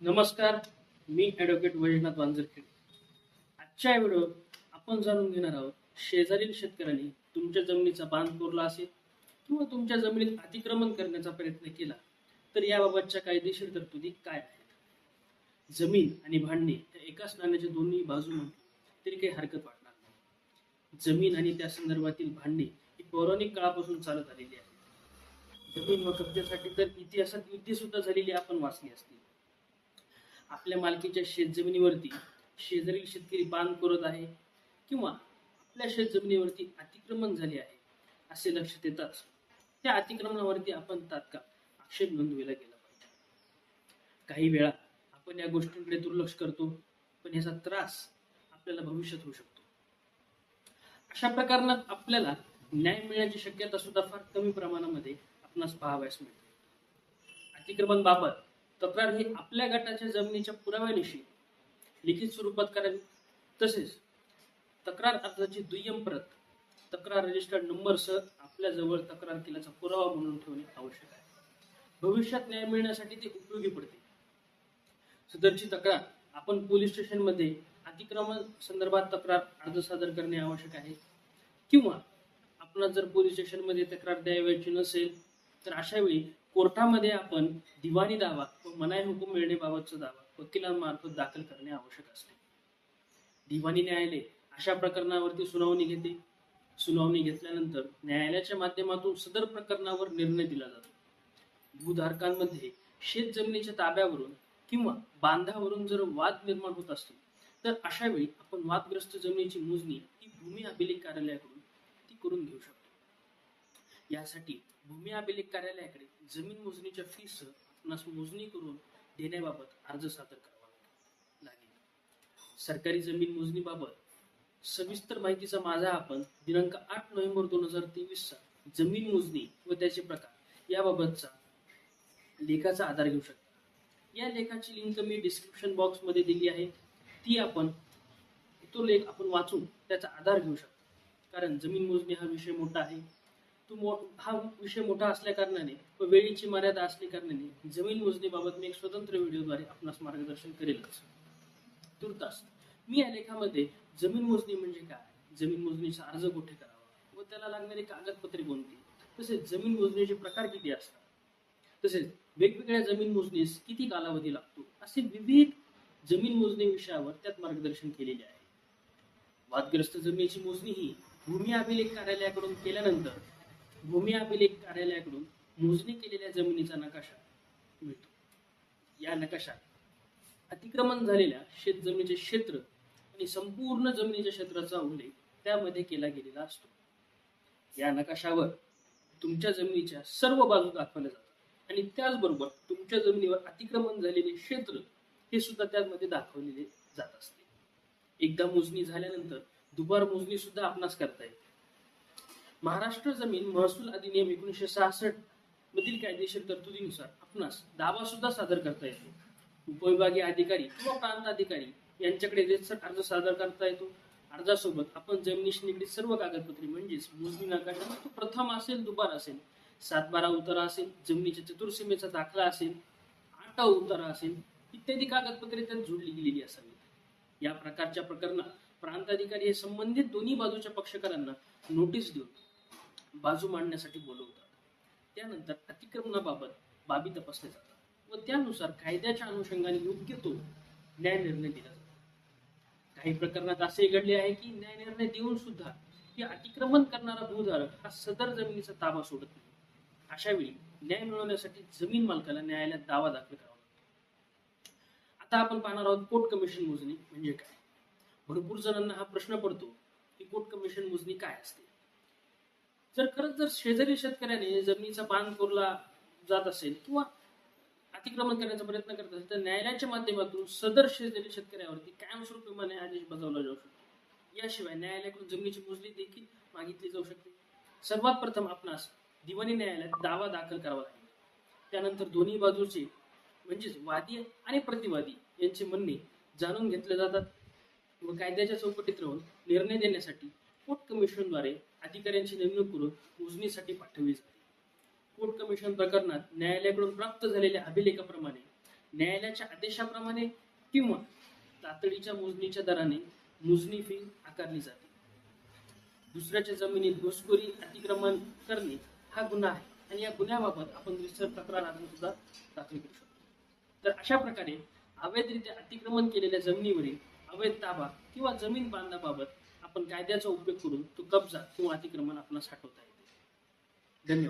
नमस्कार मी ॲडव्होकेट वैजनाथ वांजरखेड आजच्या व्हिडिओ आपण जाणून घेणार आहोत शेजारील शेतकऱ्यांनी तुमच्या जमिनीचा बांध कोरला असेल किंवा तुमच्या जमिनीत अतिक्रमण करण्याचा प्रयत्न केला तर याबाबतच्या कायदेशीर तरतुदी काय आहेत? जमीन आणि भांडणे त्या एकाच नाण्याच्या दोन्ही बाजू म्हणून तरी काही हरकत वाटणार नाही. जमीन आणि त्या संदर्भातील भांडणे ही पौराणिक काळापासून चालत आलेली आहे जमीन व कब्जासाठी तर इतिहासात युद्धे सुद्धा झालेली आपण वाचली असतील. आपल्या मालकीच्या शेतजमिनीवरती शेजारील शेतकरी बांध करत आहे किंवा आपल्या शेतजमिनीवरती अतिक्रमण झाले आहे असे लक्षात येताच त्या अतिक्रमणावरती आपण तात्काळ आक्षेप नोंदवायला गेला पाहिजे. काही वेळा आपण या गोष्टींकडे दुर्लक्ष करतो पण याचा त्रास आपल्याला भविष्यात होऊ शकतो. अशा प्रकारात आपल्याला न्याय मिळण्याची शक्यता सुद्धा फार कमी प्रमाणामध्ये आपणास पाहावयास मिळते. अतिक्रमण बाबत तक्रार ही आपल्या गटाच्या जमिनीच्या पुराव्यानिशी लिखित स्वरूपात करावी. तसेच तक्रार अर्जाची दुय्यम प्रत तक्रार रजिस्टर्ड नंबरसह आपल्या जवळ तक्रार केल्याचा पुरावा म्हणून ठेवणे आवश्यक आहे. भविष्यात न्याय मिळण्यासाठी ते उपयोगी पडते. सदरची तक्रार आपण पोलीस स्टेशनमध्ये अतिक्रमण संदर्भात तक्रार अर्ज सादर करणे आवश्यक आहे. किंवा आपण जर पोलीस स्टेशनमध्ये तक्रार द्यावयाची नसेल तर अशा वेळी कोर्टामध्ये आपण दिवाणी दावा व मनाई हुकूम मिळण्याबाबतचा दावा वकिलांमार्फत दाखल करणे आवश्यक असते. दिवाणी न्यायालय अशा प्रकरणावरती सुनावणी घेते. सुनावणी घेतल्यानंतर न्यायालयाच्या माध्यमातून सदर प्रकरणावर निर्णय दिला जातो. भूधारकांमध्ये शेत जमिनीच्या ताब्यावरून किंवा बांधावरून जर वाद निर्माण होत असतील तर अशा वेळी आपण वादग्रस्त जमिनीची मोजणी ही भूमी अभिलेख कार्यालयाकडून ती करून घेऊ शकतो. यासाठी भूमी अभिलेख कार्यालयाकडे जमीन मोजणीच्या फीसह आपणास मोजणी करून देण्याबाबत अर्ज सादर करावा लागेल. सरकारी जमीन मोजणीबाबत सविस्तर माहितीचा माझा आपण दिनांक आठ नोव्हेंबर दोन हजार तेवीसचा जमीन मोजणी व त्याचे प्रकार याबाबतचा लेखाचा आधार घेऊ शकता. या लेखाची लिंक मी डिस्क्रिप्शन बॉक्समध्ये दिली आहे. ती आपण तो लेख आपण वाचून त्याचा आधार घेऊ शकतो. कारण जमीन मोजणी हा विषय मोठा आहे. तो हा विषय मोठा असल्या कारणाने व वेळेची मर्यादा असल्या कारणाने जमीन मोजणीबाबत मी एक स्वतंत्र व्हिडिओद्वारे आपणास मार्गदर्शन करेलच. तुर्तास मी या लेखामध्ये जमीन मोजणी म्हणजे काय? जमीन मोजणीचा अर्ज कुठे करावा? व त्याला लागणारी कागदपत्रे कोणती? तसेच जमीन मोजणीचे प्रकार किती असतात? तसेच वेगवेगळ्या जमीन मोजणीस किती कालावधी लागतो? असे विविध जमीन मोजणी विषयावर त्यात मार्गदर्शन केलेले आहे. वादग्रस्त जमिनीची मोजणी ही भूमी अभिलेख कार्यालयाकडून केल्यानंतर भूमी अभिलेख कार्यालयाकडून मोजणी केलेल्या जमिनीचा नकाशा मिळतो. या नकाशात अतिक्रमण झालेल्या शेत जमिनीचे क्षेत्र आणि संपूर्ण जमिनीच्या क्षेत्राचा उल्लेख त्यामध्ये केला गेलेला असतो. या नकाशावर तुमच्या जमिनीच्या सर्व बाजू दाखवल्या जातात आणि त्याचबरोबर तुमच्या जमिनीवर अतिक्रमण झालेले क्षेत्र हे सुद्धा त्यामध्ये दाखवलेले जात असते. एकदा मोजणी झाल्यानंतर दुबार मोजणी सुद्धा आपणास करता येते. महाराष्ट्र जमीन महसूल अधिनियम एकोणीसशे सहासष्ट मधील कायदेशीर तरतुदीनुसार आपणास दावा सुद्धा सादर करता येतो. उपविभागीय अधिकारी किंवा प्रांत अधिकारी यांच्याकडे रेजिस्टर अर्ज सादर करता येतो. अर्जासोबत आपण जमिनीशी निगडीत सर्व कागदपत्रे म्हणजेच मोजणी नकाशा तो प्रथम असेल दुबार असेल सातबारा उतारा असेल जमिनीच्या चतुर्सीमेचा दाखला असेल आटा उतारा असेल इत्यादी कागदपत्रे त्यात जोडली गेलेली असावीत. या प्रकारच्या प्रकरणात प्रांताधिकारी हे संबंधित दोन्ही बाजूच्या पक्षकारांना नोटीस देऊन बाजू मांडण्यासाठी बोलवतात. त्यानंतर अतिक्रमणाबाबत बाबी तपासल्या जातात व त्यानुसार कायद्याच्या अनुषंगाने योग्य तो न्याय निर्णय दिला जातो. काही प्रकरणात असे घडले आहे की न्याय निर्णय देऊन सुद्धा की अतिक्रमण करणारा भूधारक हा सदर जमिनीचा ताबा सोडत नाही. अशा वेळी न्याय मिळवण्यासाठी जमीन मालकाला न्यायालयात दावा दाखल करावा लागतो. आता आपण पाहणार आहोत कोर्ट कमिशन मोजणी म्हणजे काय? भरपूर जणांना हा प्रश्न पडतो की कोर्ट कमिशन मोजणी काय असते? जर खरंच जर शेजारी शेतकऱ्याने जमिनीचा बांध कोरला जात असेल किंवा अतिक्रमण करण्याचा प्रयत्न करत असेल तर न्यायालयाच्या माध्यमातून सदर शेजारी शेतकऱ्यावरती कायमस्वरूपी माने आदेश बजावला जाऊ शकतो. याशिवाय न्यायालयाकडून जमिनीची मोजणी देखील मागितली जाऊ शकते. सर्वात प्रथम आपणास दिवाणी न्यायालयात दावा दाखल करावा लागेल. त्यानंतर दोन्ही बाजूचे म्हणजेच वादी आणि प्रतिवादी यांचे म्हणणे जाणून घेतले जातात. व कायद्याच्या चौकटीत राहून निर्णय देण्यासाठी कोर्ट कमिशनद्वारे अधिकाऱ्यांची नेमणूक करून मोजणीसाठी पाठवली जाते. कोर्ट कमिशन प्रकरणात न्यायालयाकडून प्राप्त झालेल्या अभिलेखाप्रमाणे न्यायालयाच्या आदेशाप्रमाणे किंवा तातडीच्या मोजणीच्या दराने मोजणी फी आकारली जाते. दुसऱ्याच्या जमिनीत घुसखोरी अतिक्रमण करणे हा गुन्हा आहे आणि या गुन्ह्याबाबत आपण रिसर तक्रार अर्ज सुद्धा दाखल करू शकतो. तर अशा प्रकारे अवैधरित्या अतिक्रमण केलेल्या जमिनीवरील अवैध ताबा किंवा जमीन बांधाबाबत आपण कायद्याचा उपयोग करून तो कब्जा किंवा अतिक्रमण आपणास साठवता येते. धन्यवाद.